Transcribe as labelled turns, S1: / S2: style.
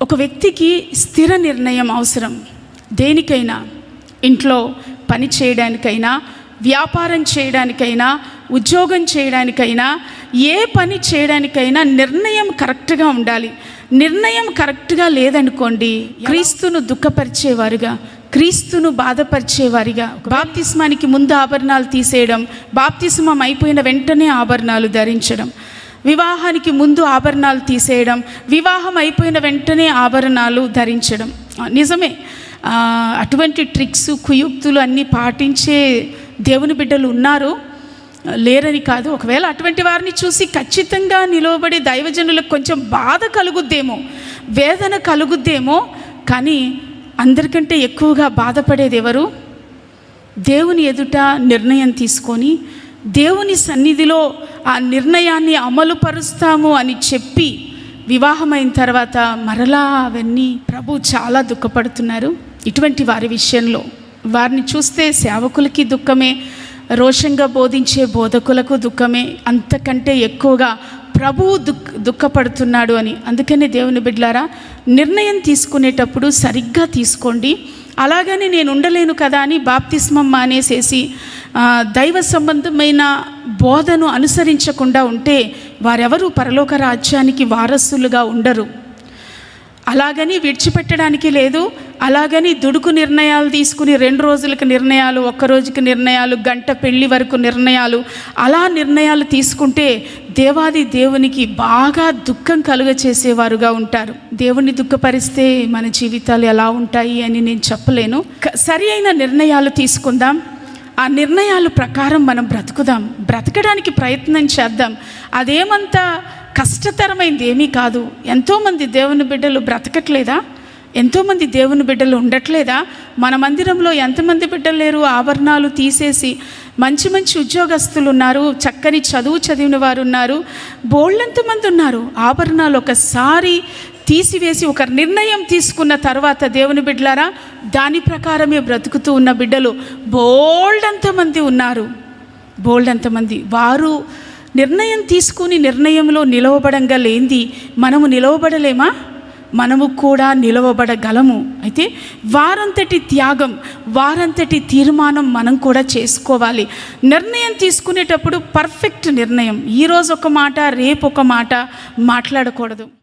S1: ఒక వ్యక్తికి స్థిర నిర్ణయం అవసరం. దేనికైనా ఇంట్లో పని చేయడానికైనా వ్యాపారం చేయడానికైనా ఉద్యోగం చేయడానికైనా ఏ పని చేయడానికైనా నిర్ణయం కరెక్ట్గా ఉండాలి. నిర్ణయం కరెక్ట్గా లేదనుకోండి క్రీస్తును దుఃఖపరిచేవారుగా క్రీస్తును బాధపరిచేవారిగా బాప్తిస్మానికి ముందు ఆభరణాలు తీసేయడం బాప్తిస్మం అయిపోయిన వెంటనే ఆభరణాలు ధరించడం వివాహానికి ముందు ఆభరణాలు తీసేయడం వివాహం అయిపోయిన వెంటనే ఆభరణాలు ధరించడం. నిజమే. అటువంటి ట్రిక్స్ కుయుక్తులు అన్నీ పాటించే దేవుని బిడ్డలు ఉన్నారు. లేరని కాదు. ఒకవేళ అటువంటి వారిని చూసి ఖచ్చితంగా నిలవబడే దైవజనులకు కొంచెం బాధ కలుగుద్దేమో వేదన కలుగుద్దేమో కానీ అందరికంటే ఎక్కువగా బాధపడేది ఎవరు? దేవుని ఎదుట నిర్ణయం తీసుకొని దేవుని సన్నిధిలో ఆ నిర్ణయాన్ని అమలుపరుస్తాము అని చెప్పి వివాహమైన తర్వాత మరలా అవన్నీ ప్రభు చాలా దుఃఖపడుతున్నారు. ఇటువంటి వారి విషయంలో వారిని చూస్తే సేవకులకి దుఃఖమే రోషంగా బోధించే బోధకులకు దుఃఖమే అంతకంటే ఎక్కువగా ప్రభువు దుఃఖ దుఃఖపడుతున్నాడు అని. అందుకనే దేవుని బిడ్లారా నిర్ణయం తీసుకునేటప్పుడు సరిగ్గా తీసుకోండి. అలాగని నేను ఉండలేను కదా అని బాప్తిస్మం మానేసేసి దైవ సంబంధమైన బోధను అనుసరించకుండా ఉంటే వారెవరూ పరలోక రాజ్యానికి వారసులుగా ఉండరు. అలాగని విడిచిపెట్టడానికి లేదు అలాగని దుడుకు నిర్ణయాలు తీసుకుని రెండు రోజులకు నిర్ణయాలు ఒక్క రోజుకి నిర్ణయాలు గంట పెళ్ళి వరకు నిర్ణయాలు అలా నిర్ణయాలు తీసుకుంటే దేవాది దేవునికి బాగా దుఃఖం కలుగ చేసేవారుగా ఉంటారు. దేవుని దుఃఖపరిస్తే మన జీవితాలు ఎలా ఉంటాయి అని నేను చెప్పలేను. సరి అయిన నిర్ణయాలు తీసుకుందాం. ఆ నిర్ణయాల ప్రకారం మనం బ్రతుకుదాం. బ్రతకడానికి ప్రయత్నం చేద్దాం. అదేమంత కష్టతరమైంది ఏమీ కాదు. ఎంతోమంది దేవుని బిడ్డలు బ్రతకట్లేదా? ఎంతోమంది దేవుని బిడ్డలు ఉండట్లేదా? మన మందిరంలో ఎంతమంది బిడ్డలు లేరు? ఆభరణాలు తీసేసి మంచి మంచి ఉద్యోగస్తులు ఉన్నారు. చక్కని చదువు చదివిన వారు ఉన్నారు. బోళ్ళంతమంది ఉన్నారు? ఆభరణాలు ఒకసారి తీసివేసి ఒక నిర్ణయం తీసుకున్న తర్వాత దేవుని బిడ్డలారా దాని ప్రకారమే బ్రతుకుతూ ఉన్న బిడ్డలు బోల్డ్ అంతమంది ఉన్నారు. బోల్డ్ అంతమంది వారు నిర్ణయం తీసుకుని నిర్ణయంలో నిలవబడంగా లేంది మనము నిలవబడలేమా? మనము కూడా నిలవబడగలము. అయితే వారంతటి త్యాగం వారంతటి తీర్మానం మనం కూడా చేసుకోవాలి. నిర్ణయం తీసుకునేటప్పుడు పర్ఫెక్ట్ నిర్ణయం. ఈరోజు ఒక మాట రేపు ఒక మాట మాట్లాడకూడదు.